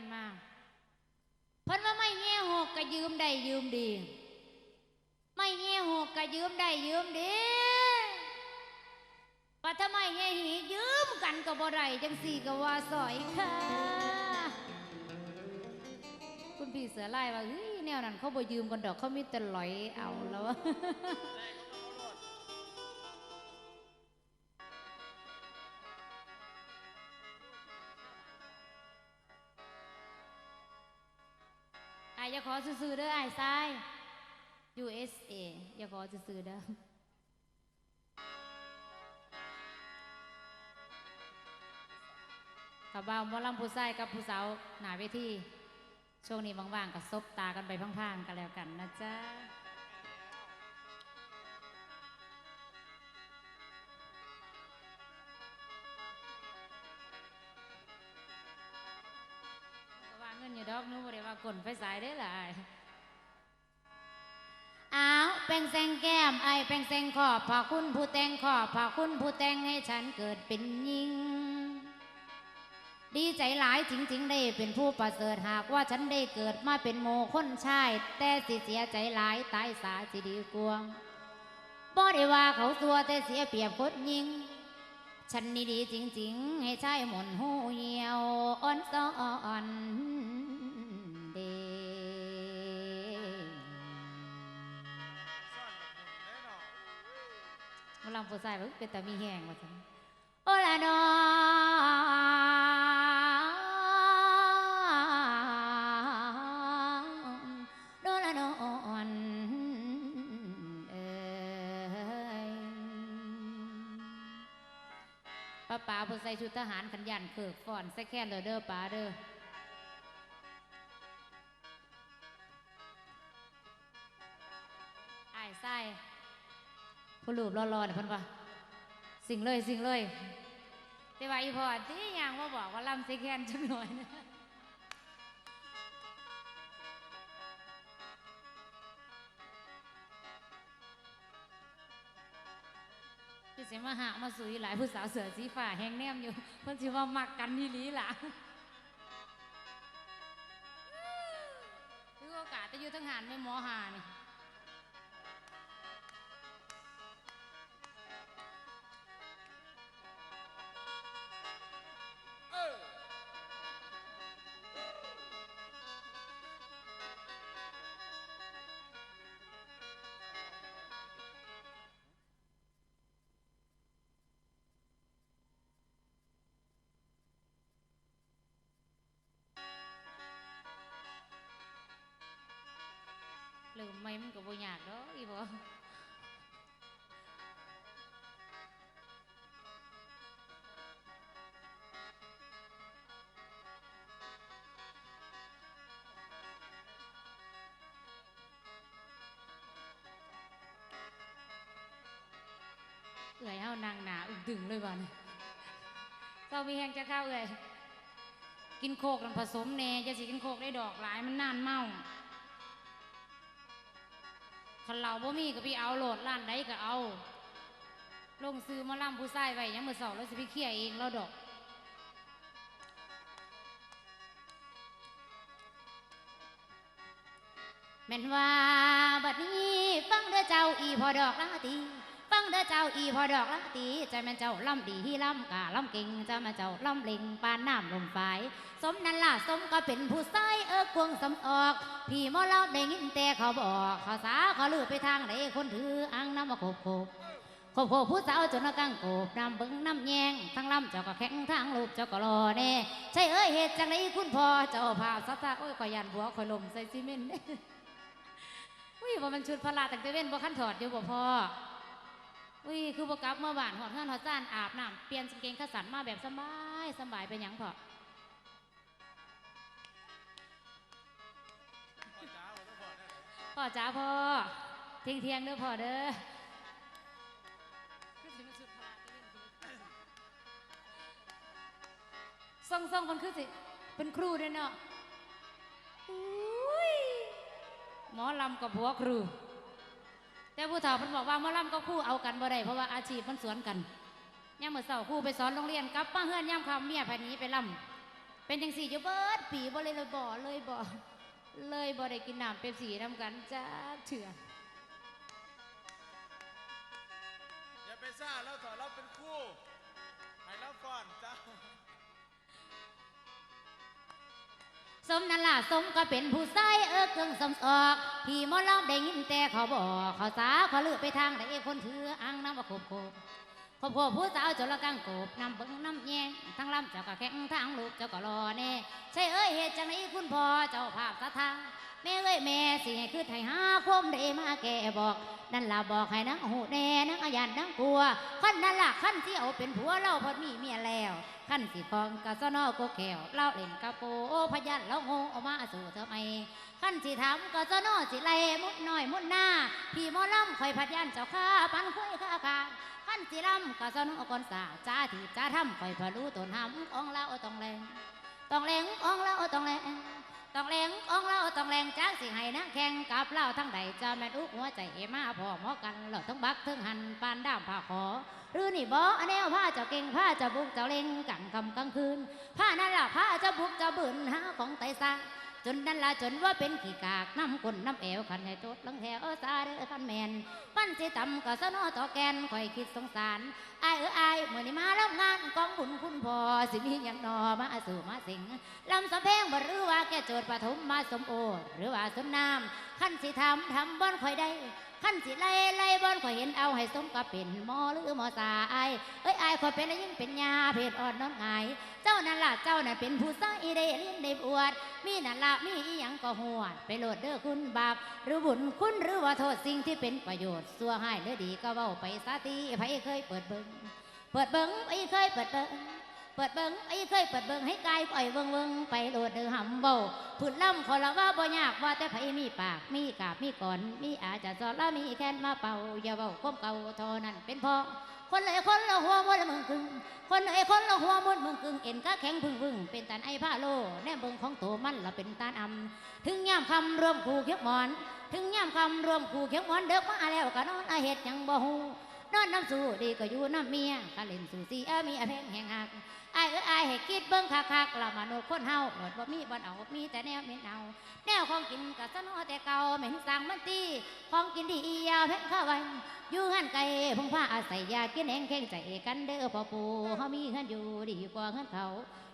นมาเพิ่นว่าไม่แง่หกก็ยืมได้ยืมดี ไม่แง่หกก็ยืมได้ยืมดีปัทำไมแง่หียืมกันก็บ่ไรจังสี่ก็ว่าสอยค่ะ คุณพี่เสือไล่ว่าเฮ้ยแนวนั้นเขาบ่ยืมกันดอกเขามีแต่ลอยเอาแล้ว อ้ายอย่าขอซื้อเด้อไอ้ายทราย USA อย่าขอซื้อเด้อกับบ่าวมอลำผู้ชายกับผู้สาวหนาเวทีช่วงนี้ว่างๆกับซบตากันไปพังๆกันแล้วกันนะจ๊ะก็ว่าเงินอยู่ดอกนู้นบ่ได้ว่ากลไฟสายได้อล่ะอ้าย ซงแก้มไอ้แป้งแซงขอบพาคุณผู้แต่งขอบพาคุณผู้แต่งให้ฉันเกิดเป็นหญิง ดีใจหลายจริงๆได้เป็นผู้ประเสริฐหากว่าฉันได้เกิดมาเป็นโมคนชาย แต่สิเสียใจหลายตายสาสิดีกวงบ่ได้ว่าเขาตัวแต่เสียเปรียบคนยิง ฉันนี่ดีจริง ๆ ให้ชายหมุนหูเหี่ยวอ่อนซ้อน มาลำผู้ชายว่าเป็นแต่มีแหงว่าจังโอละนโดละนอนเอยป้าป๋าผู้ใส่ชุดทหารขันยันเขิกก่อนใส่แค่เด้อเด้อป๋าเด้อ ผู้รูปรอๆเนี่ยเพิ่นว่าสิ่งเลยสิ่งเลย แต่ว่าอีพอที่ยังว่าบอกว่าลำเซแคนจังหน่อยนะคือสิมาหามาสุยหลายผู้สาวเสือสีฟ้าแหงแนมอยู่ เพิ่นสิว่ามักกันที่ลีหล่ะถือโอกาสจะอยู่ทั้งหารไม่หมอหานี่ ลืมไหมมันก็บ่ยากเด้ออีบ่เอื่อยเฮานางหนาอึ้งดึงเลยบ่เนี่ยเจ้ามีแหงจะเข้าเอื่อยกินโคกกันผสมแหน่จะสิกินโคกได้ดอกหลายมันนานเมา คันเราบ่มีก็พี่เอาโหลดล้านใดก็เอา ลงซื้อมาล่ำผู้ชายไว้ยังมือสองแล้วสิพี่เคี่ยเองเราดอก แม่นว่าบัดนี้ฟังเด้อเจ้าอีพอดอกลาตี เด้อเจ้าอีพอดอกลาตีใจแม่นเจ้าล่ำดีล่ำกะล่ำเก่งจะแม่เจ้าล่ำเล็งปานน้ำลมฝาย สมนั่นล่ะสมก็เป็นผู้ชายเออกวงสำออก พี่มอเล่าได้ยินแต่เขาบอกเขาสาเขาลือไปทางไหนคนถืออ่างน้ำมาโคบโคบโคบโคบผู้สาวจนว่ากังโกบน้ำเบิ้งน้ำแยงทั้งลำเจ้าก็แข็งทั้งลูกเจ้าก็รอแน่ใช่เอ้ยเหตุจังไรคุณพ่อเจ้าพาสัตว์โอ้ยขยันบัวขอยลมใส่ซีเมนต์อุ้ยว่ามันชุดพลาตั้งแต่เว้นบ่ขั้นถอดอยู่บ่พ่อ อุ้ยคือบ่กลับเมื่อบ้านหอดเงินหอดจ้านอาบน้ำเปลี่ยนกางเกงขาสันมาแบบสบายสบายเป็นหยังพอพ่อจ๋าพ่อเที่ยงเที่ยงเด้อพ่อเด้อส่งส่งคนคือสิเป็นครูด้วยเนาะอุ้ยหมอลำกับผัวครู แต่ผู้เฒ่าเพิ่นบอกว่าหมอลำก็คู่เอากันบ่ได้เพราะว่าอาชีพมันสวนกันย่ามมื้อเช้าครูไปสอนโรงเรียนกลับป้าเฮือนย่ามคำเมียพาหนีไปลำเป็นจังสี่อยู่เบิดปีบ่เลยเลยบ่เลยบ่เลยบ่ได้กินน้ำเป๊ปซี่นำกันจ้าเถื่ออย่าไปซ่าเราถอดเราเป็น มนั่นล่ะสมก็เป็นผู้ใส่เออเครื่องสมออกพี่มอลำได้ยินแต่เขาบอกเขาสาเขาลือไปทางใดคนถืออังน้ำว่าขบขบขบขบผู้สาวจนละกังกบน้ำเบิ้งน้ำแยงทั้งลำเจ้าก็แข็งทั้งลูกเจ้าก็รอแน่ใช่เอ้ยเหตุจังไหนคุณพ่อเจ้าภาพสะทา แม่เอ้ยแม่สิคือไทยหาคมได้มาแก่บอก นั่นล่ะบอกให้นังหูแน่นังอายันนังกลัวขั้นนั่นล่ะขั้นที่เอาเป็นผัวเราพอมีเมียแล้วขั้นสิฟองกะซนอโกแขวเล่าเล่นกะโปโอพยันเล่าโงออกมาสู่เธอไมขั้นสิทำกะซนอสิไลมุดหน้อยมุดหน้าพี่มอลำคอยพัดยันเจ้าข้าปันคุยข้าคาขั้นสิลำกะซนอกอนสาจ้าที่จ้าทำคอยพะรู้ตนหำของเราต้องแรงต้องแรงของเราต้องแรง ต้องแรงของเราต้องแรงจ้าสิให้นักแข่งกับเราทั้งใดจะแม่นอุกหัวใจมาพอหมอกันเราทั้งบักทั้งหันปานด้ามผ้าขอ หรือนี่บออันแนวผ้าเจ้าเก่งผ้าเจ้าบุกเจ้าเล่งกังคำกลางคืนผ้านั่นล่ะผ้าเจ้าบุกเจ้าบืนหาของไตซา จนนั่นล่ะจนว่าเป็นขี้กากน้ำกุนน้ำเอวขันให้โจดลังแถวซาเด้อขันแมนปั้นสิต่ำก็สนอต่อแกนคอยคิดสงสารอายเออไอเมื่อนี้มาแล้วงานกองบุญคุณพ่อสิมีอย่างนอมาสู่มาสิงลำสะเพงบ่หรือว่าแกโจทย์ปฐมมาสมโอหรือว่าสมน้ำขั้นสิทำทำบ้อนคอยได้ ขั้นสิไล่ไล่บอลข่อยเห็นเอาให้สมกับเป็นหมอหรือหมอสายเอ้ยไอายข่อยเป็นยิ่งเป็นยาเพศอ่อนนอนหงเจ้านั่นล่ะเจ้านั่นเป็นผู้สร้างอีเดลิ้นได้อวด มีนั่นล่ะมีอีหยังก็หวด ไปโหลดเด้อคุณบาปหรือบุญคุณหรือว่าโทษสิ่งที่เป็นประโยชน์สัวให้หรือดีก็เว้าไปสาตีไผเคยเปิดเบิงเปิดเบิงไผเคยเปิดเบิง เปิดเบิงไอ้เคยเปิดเบิงให้กายปล่อยเบิงเบิงไปโหลดเดือหำเบาพื้นล่ำขอละว่าบ่ยากว่าแต่ไผมีปากมีกาบมีก่อนมีอาจจะสอนแล้วมีแค้นมาเป่าอย่าเบาคมเก่าทอนั้นเป็นพอคนเลยคนละหัวมดละมึงกึ่งคนเลยคนละหัวมดมึงกึ่งเอ็นก็แข็งพึ่งพึ่งเป็นตันไอ้ผ้าโลแน่เบิงของโตมันละเป็นตานอำถึงย่ามคำรวมคู่เขียวหมอน ถึงย่ามคำรวมคู่เขียวหมอนเด็กมาแล้วก็นอนอาเห็ดยังบ่ฮูนอนน้ำสู้ดีก็อยู่น้ำเมียก็เล่นสู่สีอามีอาแพงแหงหัก อ้ายเอ้ยไอ้ายให้คิดเบิ้งคักๆเรามนุษย์คนเฮาหลดบ่มีบ่เอามีแต่แนวเหม็นเอาแนวของกินกะสนอแต่เก่าเหม็นสั่งมันตีของกินดีอยาเพ่งเข้าไว้อยู่หันไกลพงผ้าอาศัยยากินแหงแข้งใจกันเด้อพ่อปู่เฮามีเงินอยู่ดีกว่าเงินเขา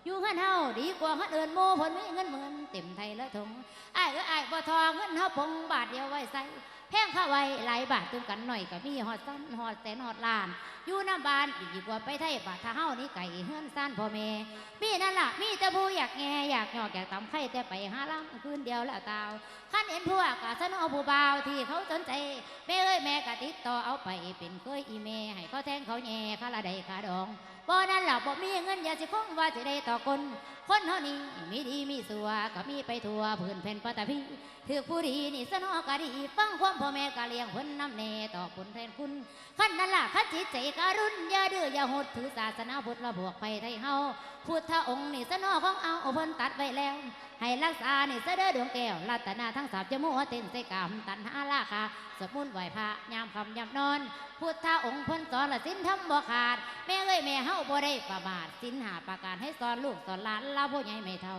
อยู่เงินเฮาดีกว่าเงินเอินโมผลมีเงินเหมื่นเต็มไทยและทงไอ้เอ้ยไอ้บ่ทองเงินเฮาพงบาทเดียวไว้ใส่แพงเข้าไว้หลายบาทตึงกันหน่อยก็มีฮอดซ้ำฮอดแสนฮอดล้าน อยู่น้ำบานดีกว่าไปไทยบาทถ้าเฮานี่ไก่เฮือนซ่านพ่อแม่มีนั่นล่ะมีแต่ผู้อยากแง่อยากหยอกอยากตำไข่แต่ไปหาล้ำคืนเดียวแล้วตาวขั้นเห็นพวกกะสนอผู้บ่าวที่เขาสนใจแม่เอ้ยแม่กะติดต่อเอาไปเป็นเคยอีเมให้เขาแทงเขาแง่ค่าละใดค่าดอง บ่นั่นล่ะบ่มีเงินอย่าสิคงว่าสิได้ต่อคน คนเฮานี่มีดีมีสัวก็มีไปทั่วพื้นแผ่นปฐพีถือผู้ดีนี่สนอกะดีฟังความพ่อแม่กะเลี้ยงเพิ่นน้ำแน่ต่อผลแทนคุณขั้นนั่นล่ะขั้นจิตใจการุณอย่าดื้ออย่าหดถือศาสนาพุทธละบวกไปไทยเฮาพุทธองค์นี่สนอของเอาเพิ่นตัดไว้แล้ว ให้รักษานี่เสด็จดวงแก้วรัตนาทั้งสามจะมัวเต้นใส่กรรมตันหาราคาสมุนไหวพระยามคำยามนอน พุทธองค์เพิ่นสอนละสินทำบ่ขาด แม่เอ้ยแม่เฮาบ่ได้ประมาทสินหาประการให้สอนลูกสอนหลานเราผู้ใหญ่ไม่เท่า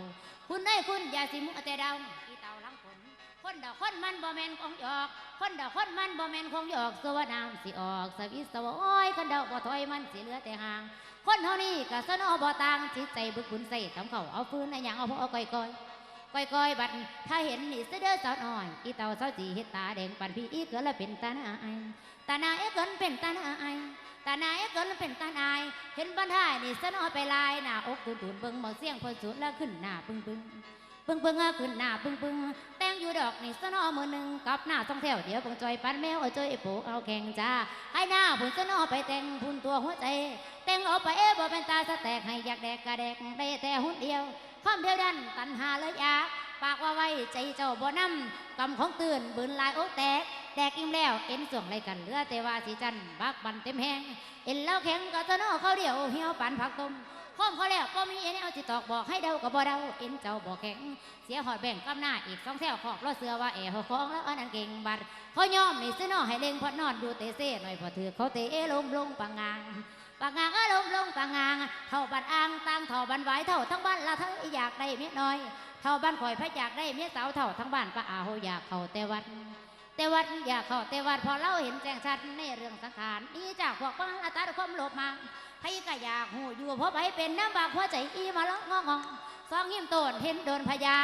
คุณได้คุณอย่าสิมัวแต่ดาวอีเต่าลังฝนคนดอกคนมันบ่แมนของหยอก คนดอกคนมันบ่แมนของหยอกสวน้ำสิออกสวิสวโอ้ยคนดอกบ่ถอยมันสิเหลือแต่ห่าง คนเฮานี่ก็สนอบ่ต่างจิตใจบึกบุญใส่ทำเขาเอาฟื้นในอย่างเอาพอเอาก้อยก้อย ก้อยก้อยบัดถ้าเห็นนี่เสเด้อสาวน้อย อีเต่าสาวจีเฮ็ดตาแดงปันพี่อีเกิดละเป็นตาหนาอายตาหนาเอ้เกินเป็นตาหนาอายตาหนาเอ้เกินเป็นตาหนายเห็นบันท้ายนี่สนอไปลายหน้าอกตุนตุนเบิ่งหมอเสียงพอสุดแล้วขึ้นหน้าปึ้งปึ้งปึ้งปึ้งอะขึ้นหน้าปึ้งปึ้งแต่งอยู่ดอกนี่สนอมือหนึ่งกับหน้าสองแถวเดี๋ยวปงจอยปันแมวเอาจอยโปเอาแข่งจ้าให้หน้าผุนสนอไปแต่งพุ่นตัวหัวใจแต่งเอาไปเอ๊บ่เป็นตาสแตกให้อยากแดกกระแดกได้แต่หุ่นเดียว ความเดียวดันตันหาเลยอยากปากว่าไว้ใจเจ้าบ่นำกำของตื่นบืนลายโอ๊แตกแดกอิ่มแล้วเอ็นส่วงไรกันเหลือแต่ว่าสีจันบักบันเต็มแหงเอ็นแล้วแข็งก็สนอเขาเดียวเหี่ยวปันผักต้มข้อมเขาแล้วก็มีเอ็นเอาจิตอกบอกให้เดาก็บ่เดาเอ็นเจ้าบอกแข็ง เสียหอดแบ่งกำหน้าอีกสองแถวขอกล้อเสือว่าแอหัวของแล้วอันนั้นเก่งบัดเขายอมนี่ซื้อนอให้เล็งพอดนอนดูเตเซ่หน่อยพอถือเขาเตะลมลงปังงาง ปากงางอารมลงปากงางเท่าบันอ่างต่างเท่าบันไหวเท่าทั้งบ้านละเธออยากได้เมียน้อย เท่าบ้านข่อยพระอยากได้เมียสาวเท่าทั้งบ้านป้าอาโหอยากเข้าแต่วัดแต่วัดอยากเข้าแต่วัดพอเราเห็นแจ้งชัดในเรื่องสังขารนี่จากพวกบ้าละตัดความโลภมาให้ก็อยากหูอยู่เพราะไปเป็นน้ำบากหัวใจอีมาล้องงองซองยิ้มโตนเห็นโดนพญา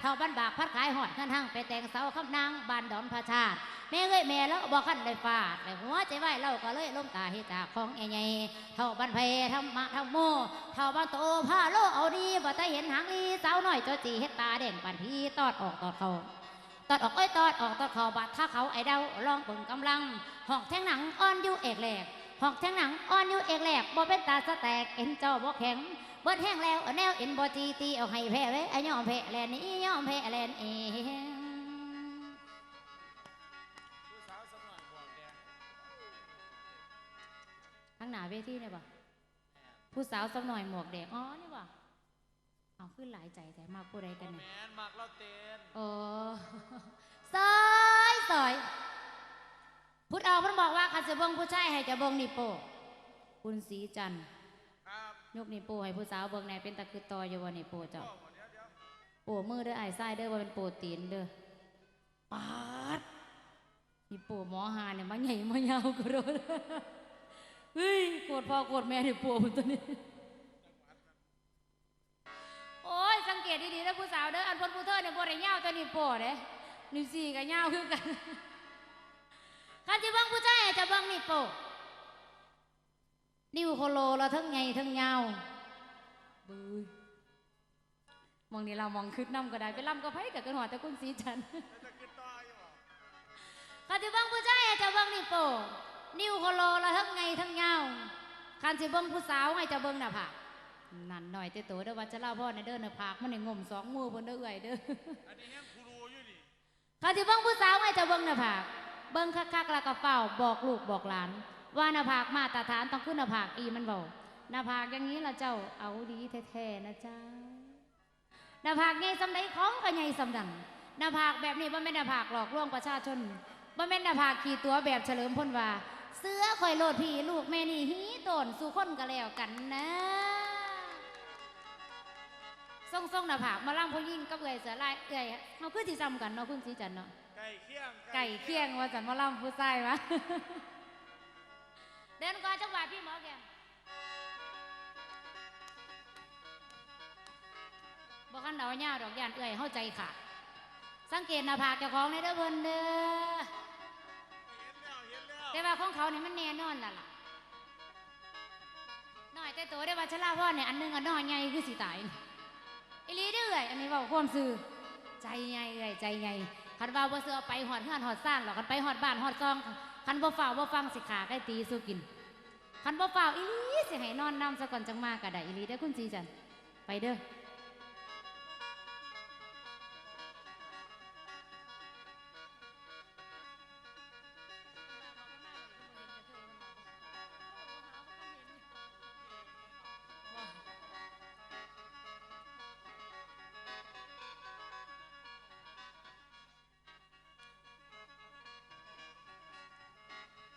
เท่าบ้านบากพัดขายหอดขันทั้งไปแต่งเสาคำนางบ้านดอนพระชาติ แม่เอ้ยแม่แล้วบอกขันได้ฟาดแต่หัวใจไหวเราก็เลยล้มตาเฮจากของใหญ่ๆเท่าบ้านเพทำมาทำโมเท่าบ้านโตผ้าโลเอาดีบ่ได้เห็นหางลีสาวน้อยจอจีเฮตาเด่นปันพี่ตอดออกตอดเขาตอดออกเอ้ยตอดออกตอดเขาบาดถ้าเขาไอเดาลองเบิ่งกำลังหอกแท่งหนังอ่อนอยู่เอกแหลกหอกแท่งหนังอ่อนอยู่เอกแหลกบ่เป็นตาสะแตกเอ็นเจ้าบ่แข็งเบิดแห้งแล้วเอาแนวเอ็นบ่จีตีเอาให้แพ้ไว้ไอ้ยอมแพ้แลนนี้ยอมแพ้แลนเอง ทั้งหนาเวทีเนี่ยบ่ผู้สาวสักหน่อยหมวกแดงอ๋อนี่บ่เอาขึ้นหลายใจแต่มากผู้ใดบกัอนเนี่ยแมนมักเล่าเต้นโอ้ซอยซอยพุทธเอาเพิ่นบอกว่าคันจะเบิ่งผู้ชายให้จะเบิ่งนิโป้คุณสีจันทร์ครับยกนิโป้ให้ผู้สาวเบิ่งแหน่เป็นตะคือต่ออยู่บ่นิโป้เจ้าโอ้เดี๋ยวเดี๋ยวโป้มือเด้อไอ้ายไส้เด้อว่าเป็นโป้ตีนเด้อปาดนิโป้หมอหาเนี่ยมาใหญ่มายาวกระโดด เฮ้ยโกรธพ่อโกรธแม่นิโป้พุ่นตัวนี้ โอ้ย สังเกตดีๆนะผู้สาวเด้ออันพ้นผู้เธอเนี่ยบ่ได้ยาวแต่นี่โป้เด้นี่สี่ก็ยาคือกันคันสิเบิ่งผู้ชายจะเบิ่งนี่โป้นิ้วโคโลแล้วทั้งใหญ่ทั้งยาบื้ยมองนี่เรามองขึ้นน้ำก็ได้ไปล่ำก็ไผกับกันหัวแต่คุณสีจันทร์แต่ออยู่บ่คันสิเบิ่งผู้ชายจะเบิ่งนี่โป้ นิ้วโคโลแล้วทั้งใหญ่ทั้งยาคันสิเบิ่งผู้สาวให้จะเบิ่งหน้าผากนั่นหน่อยเตโตเด้อว่าจะเล่าพ่อในเด้อหน้าผากมันในงมสองมือเพิ่นเด้อเอื่อยเด้ออันนี้แห้งคูรูอยู่นี่เขาสิเบิ่งผู้สาวไงจะเบิ่งหน้าผากเบิ่งคักๆแล้วก็เฝ้าบอกลูกบอกหลาน ว่าหน้าผากมาตรฐานต้องขึ้นหน้าผากอีมันบาหน้าผากอย่างนี้ละเจ้าเอาดีแท้ๆนะเจ้าหน้าผากใหญ่สำใดของก็ใหญ่สำดังหน้าผากแบบนี้บ่าแม่นหน้าผากหลอกลวงประชาชนบ่าแม่นหน้าผากขี่ตัวแบบเฉลิมพลว่า เสื้อข่อยโลดพี่ลูกแม่นี่ฮีโตนสู่คนก็แล้วกันนะส่งส่งๆหน้าผากมาล่ำผู้หญิงกับเอื่อยเสือลายเอื่อยเฮาคือสิซ้ำกันเนาะคุณสีจันทร์เนาะไก่เคี่ยงไก่เคียงว่าจันมาล่ำผู้ชายวะเดินก่อนจังหวะพี่หมอแกมบอกขันเดาเน่าดอกยานเอื่อยเข้าใจค่ะ สังเกตหน้าผากเจ้าของในเด้อเพิ่นเด้อเห็น แล้วเห็นแล้วแต่ว่าของเขาเนี่ยมันแน่นอนล่ะล่ะน้อยแต่โตได้ว่าชลาพ่อเนี่ยอันหนึงอันน้อยใหญ่คือสิตายอีลีเด้อเอื่อยอันนี้เว่าความซื่อใจใหญ่เลยใจใหญ่คันว่าบ่เสือไปหอดเฮือนหอดซ่านหรอกคันไปหอดบ้านหอดซองคันบ่ฝ่าวบ่ฟังสิขาใกล้ตีสู้กินคันบ่ฝ่าอีลีสิให้นอนนำซะก่อนจังมากก็ได้อีลีได้อคุณสีจันไปเด้อ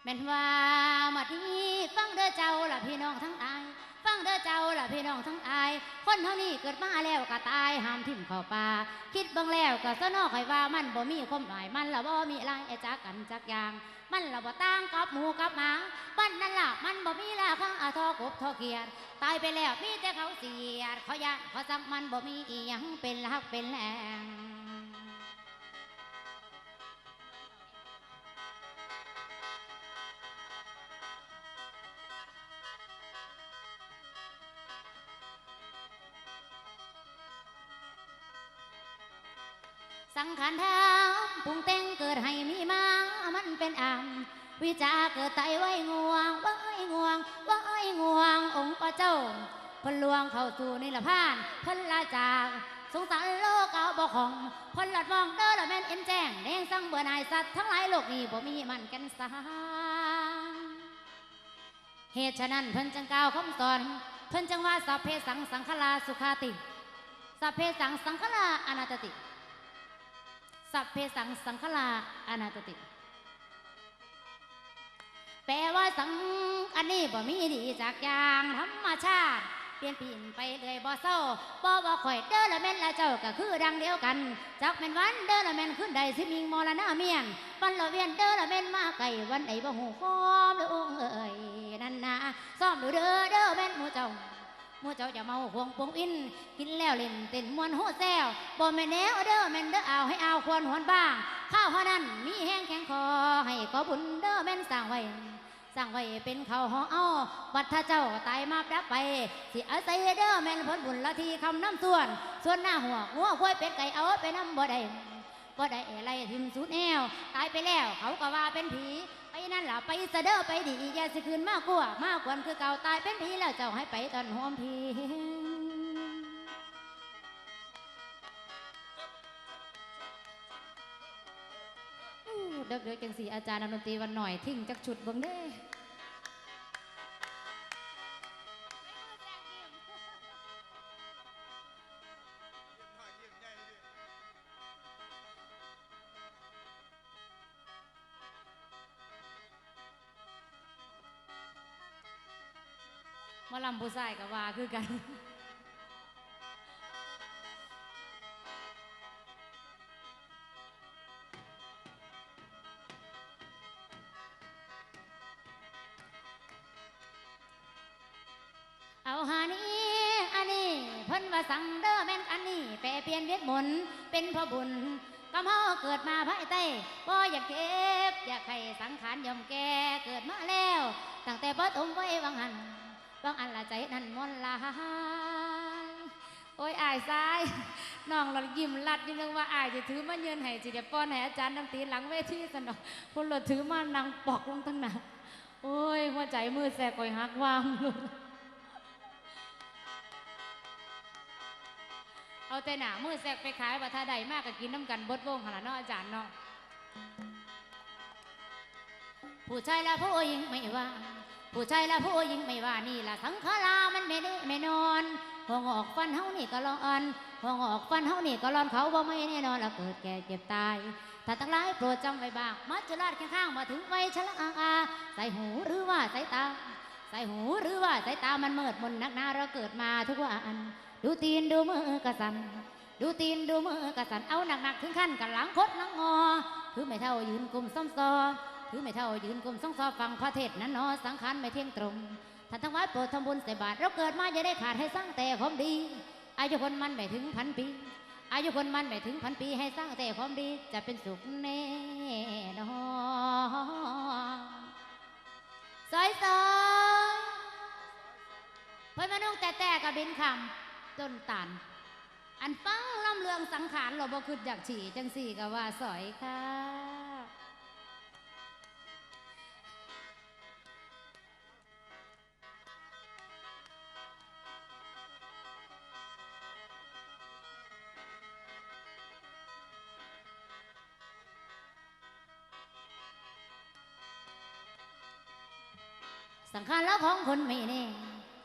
แม่นว่ามาที่ฟังเด้อเจ้าล่ะพี่น้องทั้งอาย ฟังเด้อเจ้าล่ะพี่น้องทั้งอาย คนเท่านี้เกิดมาแล้วก็ตายห้ามทิ่มเข้าป่าคิดเบิ่งแล้วก็สนอข่อยว่ามันบ่มีความหมายมันละบ่มีอะไรจักกันจักอย่าง มันละบ่ต่างกับหมูกับหมาบ้านนั่นล่ะมันบ่มีราคาทอกบทอเกียรติตายไปแล้วมีแต่เขาเสียดเขายานเขาซักมันบ่มีอีหยังเป็นหักเป็นแหล่ง สังขารเท้าปรุงแต่งเกิดให้มีมา มันเป็นอามวิจาเกิดไตไว้งวงไว้งวงไว้งวง องค์พระเจ้าพลวงเข้าสู่นิรพานพิ่นลาจาก สงสารโลกเอาบ่ของพิ่นหลัดมองเด้อละแม่นเอ็นแจ้งแดงสั่งเบื่อนายสัตว์ทั้งหลายโลกนี้บ่มีมันกันสางเหตุฉะนั้นเพิ่นจึงกล่าวคำสอน เพิ่นจึงว่าสัพเพสังสังขลาสุขาติ สัพเพสังสังขลาอนาตติ สัพเพสังสังขลาอนาตติ แปลว่าสังอันนี้บ่มีดีจากอย่างธรรมชาติ เปลี่ยนปีนไปเลยบ่เศร้าบ่ว่าข่อยเด้อละแม่นละเจ้าก็คือดังเดียวกัน จักแม่นวันเด้อละแม่นขึ้นใดสิมิงมรณะเมียนวันละเวียนเด้อละแม่นมาไกลวันใดบ่ฮู้ความเด้อองเอ้ยนั่นนะซ้อมดูเด้อเด้อแม่นหมูเจ้า มู่เจ้าจะเมาห่วงปงอิน กินแล้วเล่นเต้นมวนโหแซวบ่แม่นแนวเด้อแม่นเด้อเอาให้เอาควรหวนบ้าง ข้าวเฮานั้นมีแห้งแข็งคอให้ขอบุญเด้อแม่นสร้างไว้สร้างไว้เป็นเขาวหอเอาบัดถ้าเจ้าตายมาดับไป สิอาศัยเด้อแม่นผลบุญละทีคำน้ำส่วน ส่วนหน้าหัวงัวควายเป็ดไก่เอาไปน้ำบ่ได้บ่ได้อะไรทิมสุดแนว ตายไปแล้วเขาก็ว่าเป็นผี ไปนั่นล่ะไปเสะเด้อไปดีอย่าสิคืนมากกว่ามากกว่าคือเก่าตายเป็นผีแล้วเจ้าให้ไปตอนหอมพีเด็กเด็กจังสีอาจารย์ดนตรีวันหน่อยทิ้งจักชุดเบิ่งเด้ มาลำผู้ชายกับว่าคือกัน เอาหานี้อันนี้เพิ่นว่าสั่งเด้อแม่นอันนี้แปลเปลี่ยนเวทมนต์เป็นพระบุญกำเฮาเกิดมาภายใต้บ่อยากเก็บ อยากให้สังขารยอมแก่เกิดมาแล้ว ตั้งแต่บ่ตมไว้วังหัน วังอันละใจนั่นมนต์ลายโอ้ยอายซ้ายน้องเรายิ้มลัดยิ่งนึงว่าอายจะถือมาเยือนให้สิเดียป้อนให้อาจารย์น้ำตีหลังเวทีสนอกคนเราถือมานั่งปอกลงตั้งหนาโอ้ยหัวใจมือแสกก่อยหักวางลงเอาแต่หนามือแซกไปขายบัตาใดมากก็กินน้ำกันบดวงขนาดนาะอาจารย์เนาะผู้ชายและผู้หญิงไม่ว่า ผู้ชายและผู้หญิงไม่ว่านี่ละสังขารามันไม่ได้ไม่นอนหัวงอกฟันเฮานี่ก็ร้อนหัวงอกฟันเฮานี่ก็ร้อนเขาบ่ไม่แน่นอนล้วเกิดแก่เจ็บตายถ้าทั้งหลายโปรดจำไว้บ้างมัจจุราชข้างๆมาถึงวัยชราอาใส่หูหรือว่าใส่ตา ใส่หูหรือว่าใส่ตามันเมิดมนนักหนาเราเกิดมาทุกวันดูตีนดูมือกระสันดูตีนดูมือกระสันเอาหนักๆถึงขั้นกันหลังคดหลังงอถือไม่เท่ายืนกลุ่มซ้อมซอ ถือไม่เท่ายืนกลมซ้อมซอฟังพระเทศนั้นนอสังขารไม่เที่ยงตรงท่านทั้งวัดโปรดทำบุญใส่บาตรเราเกิดมาจะได้ขาดให้สร้างแต่ความดี อายุคนมันไม่ถึงพันปี อายุคนมันไม่ถึงพันปีให้สร้างแต่ความดีจะเป็นสุขแน่นอนซอยซอยเพิ่นมานุ่งแต่แต่กับบินคำต้นตันอันฟังล่ำเรืองสังขารเราบ่คืออยากฉี่จังสี่ก็ว่าสอยค่ะ สังขารแล้วของคนไม่แน่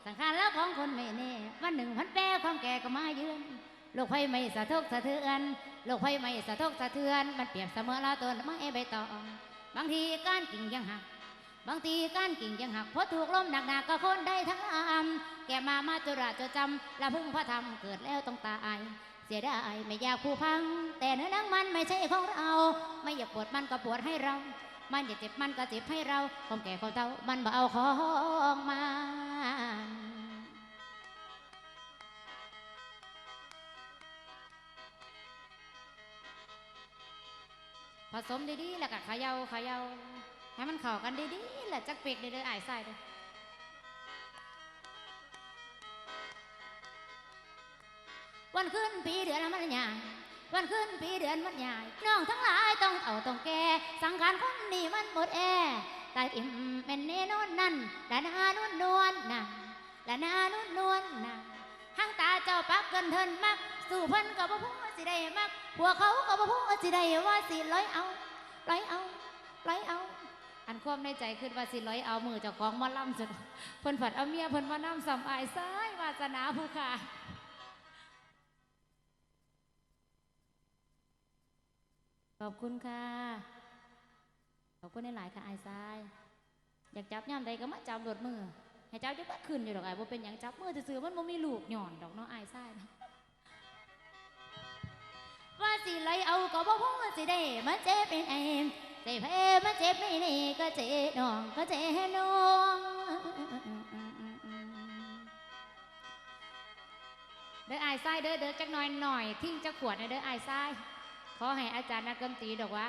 สังขารแล้วของคนไม่แน่วันหนึ่งพันแปรความแก่ก็มาเยือนโลกไฟไม่สะทกสะเทือนโลกไฟไม่สะทกสะเทือน มันเปรียบเสมอละต้นไม้ใบตอง บางทีก้านกิ่งยังหัก บางทีก้านกิ่งยังหักเพราะถูกลมหนักๆก็คนได้ทั้งอามแกมามาจุราจดจำละพึ่งพระธรรมเกิดแล้วต้องตายเสียดายไม่อยากผู้พัง แต่เนื้อหนังมันไม่ใช่ของเรา ไม่อยากปวดมันก็ปวดให้เรา มันอยากเจ็บมันก็เจ็บให้เราความแก่ความเฒ่ามันบ่เอาของมาผสมดีๆแล้วก็เขยาเขยาให้มันเข้ากันดีๆแล้วจักเปกเด้อๆอ้ายใส่เด้อวันขึ้นปีเดือนมันใหญ่ วันขึ้นปีเดือนมันใหญ่น้องทั้งหลายต้องเอาต้องแก่สังขารคนนี้มันหมดแอตายอิ่มเป็นเนนนนั่นและนานุ่นนวลนั่นและนานุ่นนวลนั่นห้างตาเจ้าปักเกินเทินมัก สู่เพิ่นก็บ่พูดสิได้มักพวกเขาก็บ่พูดสิได้ว่าสิร้อยเอาร้อยเอาร้อยเอาอันความในใจคือว่าสิร้อยเอามือจ้าของมาล่ำสุดเพิ่นผัดเอาเมียเพิ่นมาน้ำสำอายซ้ายวาสนาผู้ค่ะ ขอบคุณค่ะ ขอบคุณในหลายๆค่ะไอซาย อยากจับย่ำใดก็มาจับโดดมือ ให้จับจะบัดขึ้นอยู่ดอกไอ้บ่เป็นหยังจับมือจะซื่อมันบ่มีลูกหย่อนดอกเนาะไอ้ายนะว่าสิไลเอาก็บ่พอสิได้มันเจ็บเป็นเองสิเพมันเจ็บไม่นี่ก็เจ็บน้องก็เจ็บน้องเด้อไอ้ายเด้อเด้อจักหน่อยหน่อยทิ้งจักขวดนะเด้อไอ้าย ขอให้อาจารย์นักดนตรีดอกว่า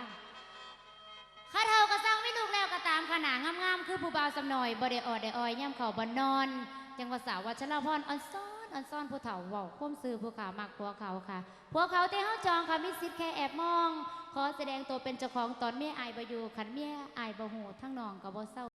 ข้าเท่าก็สร้างไม่ลูกแล้วก็ตามขนางงามๆคือผู้บ่าวสำนอยบ่ได้ออดได้ออยย่ำเข่าบ่นอน จังว่าสาววัชรพรอ่อนซ้อนอ่อนซ้อนผู้เฒ่าเว้าคว่มซื้อผู้ขาวมักผัวเขาค่ะผัวเขาเที่เฮาจองค่ะมีสิทธิ์แค่แอบมอง ขอแสดงตัวเป็นเจ้าของตอนเมียอายบ่อยู่ขันเมียอายบ่หูทั้งน้องก็บ่เศร้า